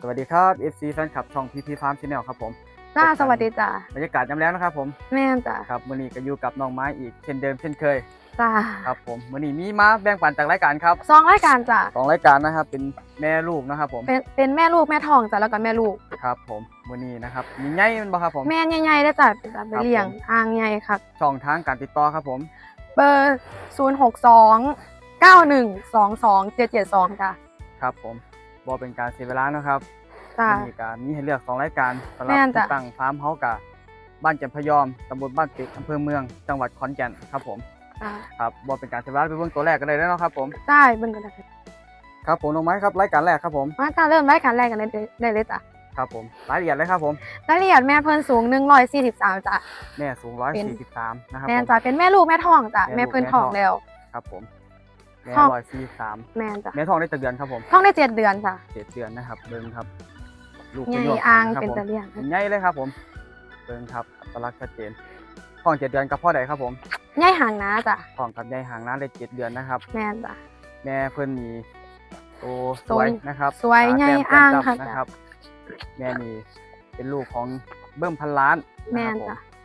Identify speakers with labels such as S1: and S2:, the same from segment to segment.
S1: ครับ FC แฟนคลับช่อง PP Farm Channel ครับผม
S2: จ้าสวัสดีจ้า
S1: บรรยากาศยามแล้วนะครับผม
S2: แม่นจ้า
S1: ครับมื้อนี้ก็อยู่กับน้องไม้อีกเช่นเดิมเช่นเคย
S2: จ้า
S1: ครับผมมื้อนี้มีมาแบ่งปันจากรายการครับ
S2: สองรายการจ้า
S1: สองรายการนะครับเป็นแม่ลูกนะครับผม
S2: เป็นเป็นแม่ลูกแม่ทองจ้าแล้วก็แม่ลูก
S1: ครับผมมื้อนี้นะครับมีไงมันบ่ครับผม
S2: แม่ใหญ่ๆได้จ้าเป็นจ้าไป
S1: ครับ
S2: เลี้ยง
S1: ผม
S2: อ่างใหญ่ครับ
S1: ช่องทางการติดต่อครับผม
S2: เบอร์ศูนย์หกสองเก้าหนึ่งสองสองเจ็ดเจ็ดสองจ้า
S1: ครับผม บ่เป็นการเสียเวลานะครับ
S2: จ้า
S1: มีการมีให้เลือกสองรายการสำหรับ
S2: แม่นจ้ะ
S1: ที่ตั้งฟาร์มเฮาส์กับบ้านแจ่มพยอมตำบลบ้านติดอำเภอเมืองจังหวัดขอนแก่นครับผม
S2: จ้า
S1: ครับบ่เป็นการเสียเวลาไปเบิ่งตัวแรกกันเลยแล้วเนาะครับผม
S2: ได้เบิ่งกันได้
S1: ครับผมน้องไม้ครับรายการแรกครับผม
S2: มาจ้าเริ่มรายการแรกกันได้ได้เลยจ้า
S1: ครับผมรายละเอียดเลยครับผม
S2: รายละเอียดแม่เพิ่นสูงหนึ่งร้อยสี่สิบสามจ้า
S1: แม่สูง
S2: เป็น
S1: 143 นะครับ
S2: แม่
S1: ผ
S2: น
S1: ม
S2: จ้าเป็นแม่ลูกแม่ทองจ้า
S1: แม่
S2: แม่
S1: ลูก
S2: เพิ่น
S1: แม่
S2: ทอง
S1: ทอง
S2: แล้ว
S1: ครับผม แม่
S2: ทอง
S1: 143
S2: แม่นจ้า
S1: แม่ทองได้ตั้งเดือนครับผม
S2: ทองได้เจ็ดเดือนจ้า
S1: เจ็ดเดือนนะครับเบิ่งครับ ลูก
S2: ใหญ่
S1: เป็นยวก
S2: อ่าง
S1: ครับ
S2: เป็น
S1: ผม
S2: ตะเลียง
S1: ใหญ่เลยครับผมเบิ่งครับอัตลักษณ์ชัดเจนท้องเจ็ดเดือนกับพ่อใดครับผม
S2: ใหญ่ห่างนะจ้า
S1: ท้องกับใหญ่ห่างน้าได้เจ็ดเดือนนะครับ
S2: แม่นจ้า
S1: แม่เพิ่นมีโตส
S2: ส
S1: ว
S2: วยย
S1: นะครับ
S2: สวย
S1: ตา
S2: ใหญ่
S1: แต้ม
S2: อ่าง
S1: แก้ม
S2: ค่ะ
S1: ดำนะครับ แม่นี่เป็นลูกของเบิ้มพันล้าน
S2: แม่
S1: นะ
S2: น
S1: ครับผม
S2: จ้ะ
S1: ต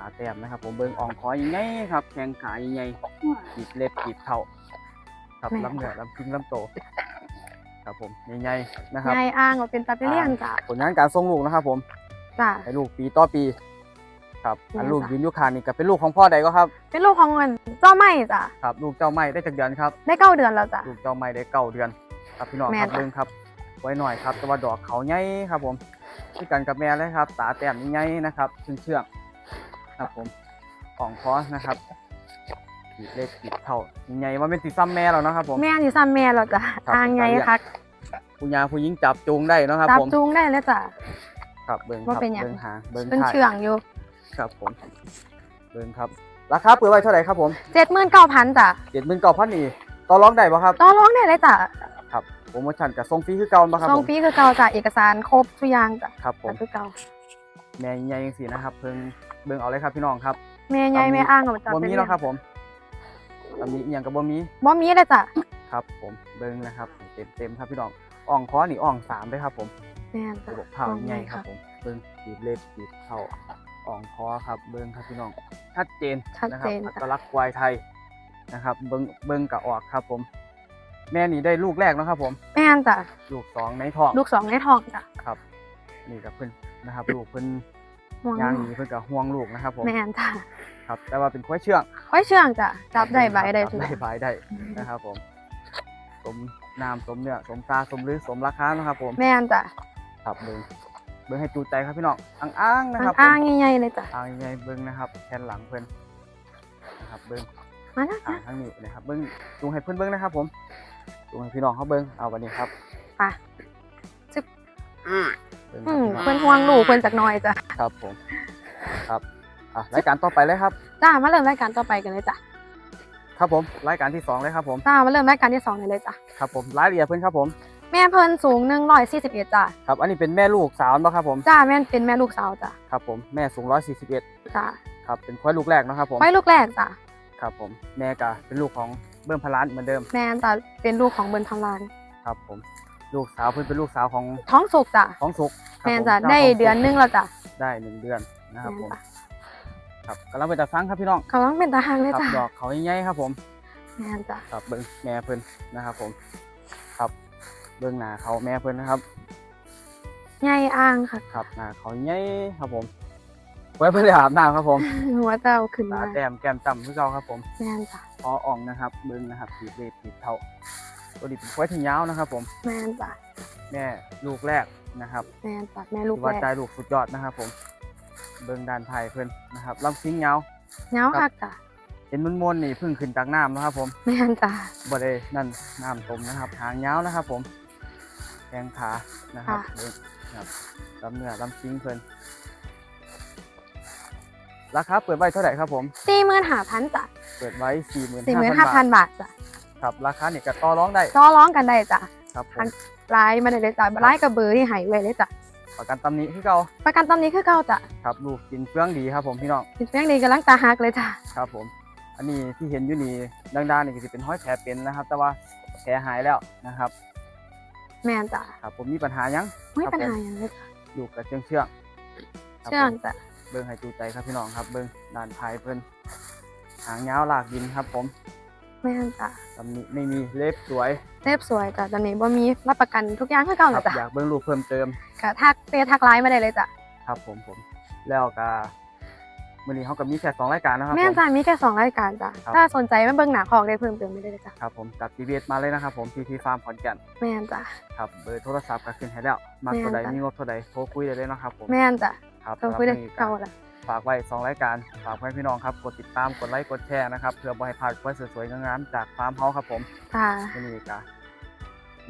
S1: าแต้มนะครับ ผมเบิ้งอ่องคอใหญ่ๆครับ แข้งขาใหญ่ๆกีบเล็บกีบเข่าครับลำเหนือลำพิงลำโต ครับผมใหญ่ๆนะครับ
S2: ใหญ่อ่างก็เป็นตาไปเลียงจ้า
S1: ผลงานการส่งลูกนะครับ ผม
S2: จ้า
S1: ให้ลูกปีต่อปี ครับอัน
S2: แม่น
S1: ลูก
S2: จ้ะ
S1: ยืนอยุคางนี่ก็เป็นลูกของพ่อใดก็ครับ
S2: เป็นลูกของเงินเจ้าไม่จ้ะ
S1: ครับ ลูกเจ้าไม้ได้จากเดือนครับ
S2: ได้เก้าเดือนแล้วจ้ะ
S1: ลูกเจ้าไม้ได้เก้าเดือน ครับพี่น้อง
S2: แม่
S1: ครับ
S2: นจ้ะ
S1: เบิ่งครับ ไว้หน่อยครับแต่ว่าดอกเขาใหญ่ครับ ผมที่กันกับแม่เลยครับ ตาแต้มใหญ่ๆนะครับเชื่องเชื่องๆ ครับผมของคอนะครับขีดเล็กขีดเท่าใหญ่ว่าเป็นสีซ้ำแม่แล้วนะครับผม
S2: แม่ที่ซ้ำแม่แล้วจ้ะ
S1: ครับ
S2: อ่างใหญ่คัก
S1: ผู้ยาผู้หญิงจับจูงได้เนาะครับ
S2: จับ
S1: ผม
S2: จูงได้เลยจ้ะ
S1: ครับเบิ่งค
S2: ว่า
S1: รับ
S2: เป็นหยัง
S1: เบิ่งหางเบิ่ง
S2: เป็น
S1: ถ่าย
S2: เชื่องอยู่
S1: ครับผมเบิ่งครับราคาเปิดไว้เท่าไหร่ครับผม
S2: เจ็ดหมื่นเก้าพันจ้ะ
S1: เจ็ดหมื่นเก้าพันนี่ต่อรองได้ป่ะครับ
S2: ต่อร้องได้เลยจ้ะ
S1: ครับโปรโมชั่นกับส่งฟรีคือเก่าป่ะครับ
S2: ส่
S1: ผ
S2: ง
S1: ม
S2: ฟรีคือเก่าจ้ะเอกสารครบทุกอย่างจ้ะ
S1: ครับผม
S2: คือเก่า
S1: แม่ใหญ่ยังสีนะครับ เพิ่ง เบิ่งเอาเลยครับพี่น้องครับ
S2: แม่ใหญ่
S1: ตามนี้
S2: แม่อ่างก็จ้ะ
S1: บ่
S2: เป็น
S1: มี
S2: เลี้ย
S1: แล้ว
S2: ง
S1: ครับผมตำนี้อหย่างกับบ่มี
S2: บ่มีเลยจ้ะ
S1: ครับ ผมเบิ่งนะครับเต็มเต็มๆครับพี่น้องอ่องคอนี่อ่องสามเลยครับ ผม
S2: แม่จ้ะ
S1: ระบบเผา
S2: อ่อง
S1: ใหญ่
S2: ใหญ่
S1: ครับ
S2: ค่ะ
S1: ผมเบิ่งบีบเล็บบีบเข่าอ่องคอครับเบิ่งครับพี่น้องชัดเจน
S2: ชัด
S1: นะค
S2: เจ
S1: รับ
S2: น
S1: อั
S2: จ้ะ
S1: ตลักษณ์ควายไทยนะครับ เบิ่งเบิ่งกะออกครับ ผม แม่นี่ได้ลูกแรกเนาะครับ ผม
S2: แม่นจ้ะ
S1: ลูกสองในท้อง
S2: ลูกสองในท้องจ้ะ
S1: ครับ นี่กับเพิ่นนะครับ ลูกเพิ่น
S2: ห่วง
S1: ย่างหนีเพิ่นกับห่วงลูกนะครับผม
S2: แม่นจ้ะ
S1: ครับ แต่ว่าเป็นควายเชื่อง
S2: ค่อยเชื่องจ้ะจับได้ใบได้
S1: จั
S2: ทุก
S1: ได้ใบได้นะครับผมสมน้ำสมเนื้อสมตาสมหรือสมราคานะครับผม
S2: แม่นจ้ะ
S1: ครับเบิ้งเบิ้งให้จูใจครับพี่น้องอ้างๆนะครับ
S2: อ่างๆใหญ่ๆเลยจ้ะ
S1: อ้างยังไงเบิ้งนะครับแขนหลังเพิ่นนะครับเบิ้ง
S2: มานะ
S1: อ่างทั้งนี้นะครับเบิ้งจูงให้เพิ่นเบิ้งนะครับ ผมจูงให้พี่น้องเขาเบิ้งเอาวันนี้ครับ
S2: ไป
S1: เบิ้งค
S2: อื
S1: รับ
S2: ม
S1: พี่น้อง
S2: เพิ่นห่วงลูกเพิ่นจักหน่อยจ้ะ
S1: ครับผมครับอะรายการต่อไปเลยครับ
S2: จ้ามาเริ่มรายการต่อไปกันเลยจ้ะ
S1: ครับผมรายการที่สองเลยครับผม
S2: จ้ามาเริ่มรายการที่สองเลยเลยจ้ะ
S1: ครับผมรายละเอียดเพิ่นครับผม
S2: แม่เพิ่นสูงหนึ่งร้อยสี่สิบเอ็ดจ้ะ
S1: ครับ อันนี้เป็นแม่ลูกสาวเนาะครับผม
S2: จ้าแม่นเป็นแม่ลูกสาวจ้ะ
S1: ครับผมแม่สูงร้อยสี่สิบเอ็ด
S2: จ้า
S1: ครับเป็นควายลูกแรกเนาะครับผม
S2: ไว้ลูกแรกจ้ะ
S1: ครับผมแม่ก็เป็นลูกของเบิ้มพลานเหมือนเดิม
S2: แม่นจ้ะเป็นลูกของเบิร์นทำลาน
S1: ครับผม ลูกสาวเพิ่นเป็นลูกสาวของ
S2: ท้องสุกจ้ะ
S1: ของสุกครับ
S2: แม่น
S1: ผม
S2: จ้ะ
S1: จ้า
S2: ได้
S1: ของสุก
S2: เดือนหนึงแล้วจ้ะ
S1: ได้หนึ่งเดือนนะครับผม
S2: แม่นจ้ะ
S1: ครับกำลังเป็นตาฟังครับพี่น้อง
S2: เขาต้องเป็นตาหางเลย
S1: ครับ
S2: จ้ะ
S1: ดอกเขาใหญ่ๆครับผม
S2: แม่นจ้ะ
S1: ครับเบิ้งแม่เพิ่นนะครับผม ครับเบิ้งหน้าเขาแม่เพิ่นนะครับ
S2: ใหญ่อ่างค่ะ
S1: ครับหน้าเขาใหญ่ครับผม ไว้เพิ่นได้อาบน้ำครับผม
S2: หัวเจ้าขึ้น
S1: ตา
S2: มา
S1: แต้มแก้มต่ำคือเก่าครับผม
S2: แม่นจ้ะ
S1: คออ่องนะครับ เบิ้งนะครับปีบเล็บปีบเท่า ตัวนี้เป็นควายที่ยาวนะครับผม
S2: แม่นจ้ะ
S1: แม่ลูกแรกนะครับ
S2: แม่นจ้ะแม่ลูก
S1: ที่ว่า
S2: แรก
S1: ใจลูกสุดยอดนะครับผม เบิ้งด้านไทยเพิ่นนะครับลำซิงยาว
S2: เหงาคักจ้ะ
S1: เห็นมันมนๆนี่เพิ่งขึ้นจากน้ำนะครับผม
S2: แม่นจ้ะ
S1: บ่ได้นั่นน้ำตมนะครับ หางยาวนะครับผมแขงขานะครับ
S2: ค่ะ
S1: เบิ่งครับลำเนื้อลำซิงเพิ่นราคาเปิดไว้เท่าไหร่ครับผม
S2: สี่หมื่นห้าพันจ้ะ
S1: เปิดไว้4 5 0 0
S2: สี่หมื่น
S1: 0
S2: ห้าพัน
S1: บาท
S2: บาทจ้ะ
S1: ครับราคาเนี่ยก็ต่อรองได้
S2: ต่อร้องกันได้จ้ะ
S1: ครับผม
S2: อันไลน์มาได้เลยจ้ะไลน์กับเบอร์ที่ใหายไว้เลยจ้ะ
S1: ประกันตำหนิที่เก่า
S2: ประกันตำนี้คือเก่าจ้ะ
S1: ครับลูกกินเฟื่องดีครับผมพี่น้อง
S2: เป็นแป้งดีกำลังตาหักเลยจ้ะ
S1: ครับผม อันนี้ที่เห็นอยู่นี่ดังๆนี่ก็จะเป็นห้อยแผลเป็นนะครับ แต่ว่าแผลหายแล้วนะครับ
S2: แม่นจ้ะ
S1: ครับผมมีปัญหาหยัง
S2: ไม่
S1: ครับ
S2: ปัญหา
S1: ผม
S2: อย่างเลยจ้ะ
S1: อยู่กับเชื่องเชื่องครับ
S2: เชื่อง
S1: ผม
S2: จ้ะ
S1: เบิ้งให้จูใจครับพี่น้องครับเบิ้งด่านภายเพิ่นหางยาวลากดินครับผม
S2: แม่นจ้ะ
S1: ตำหนิไม่มีเล็บสวย
S2: เรียบสวยจ้ะตอนนี้บ่มีรับประกันทุกอย่างคือเก่า
S1: ค
S2: เล
S1: รับ
S2: ยจ้ะ
S1: อยากเบิ้งรูปเพิ่มเติม
S2: ก็ทักเฟซทักไลน์มาได้เลยจ้ะ
S1: ครับผมผม แล้วก็มื้อนี้เขาก็มีแค่สองรายการนะครับ
S2: แม่
S1: ผ
S2: น
S1: ม
S2: จ้ะมีแค่สองรายการจ้ะ
S1: ครับ
S2: ถ้าสนใจมาเบิ่งหนาของได้เพิ่มเติมไม่ได้เลยจ้ะ
S1: ครับผมจัดทีวีมาเลยนะครับผมทีทีฟาร์มขอนแก่น
S2: แม่นจ้ะ
S1: ครับเบอร์โทรศัพท์ก็ขึ้นให้แล้วมาเท่าใด
S2: แม่นจ้ะ
S1: มีงบเท่าใดโทรคุยได้เลยเนาะครับผม
S2: แม่นจ้ะ
S1: ครับ
S2: เพิ่มคุยได้
S1: สำหรับมื้อนี้ก็
S2: เก่าละ
S1: ฝากไว้สองรายการฝากไว้พี่น้องครับ กดติดตามกดไลค์กดแชร์นะครับเพื่อบ่ให้พลาดควายสวยๆงามๆจากฟาร์มเฮาครับผม
S2: จ้ะ
S1: มื้อนี้ก็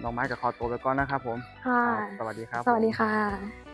S1: น้องไม้กับขอตัวไปก่อนนะครับผม
S2: ค่ะ
S1: ครับสวัสดีครับ
S2: สวัสดี
S1: ผม
S2: ค่ะ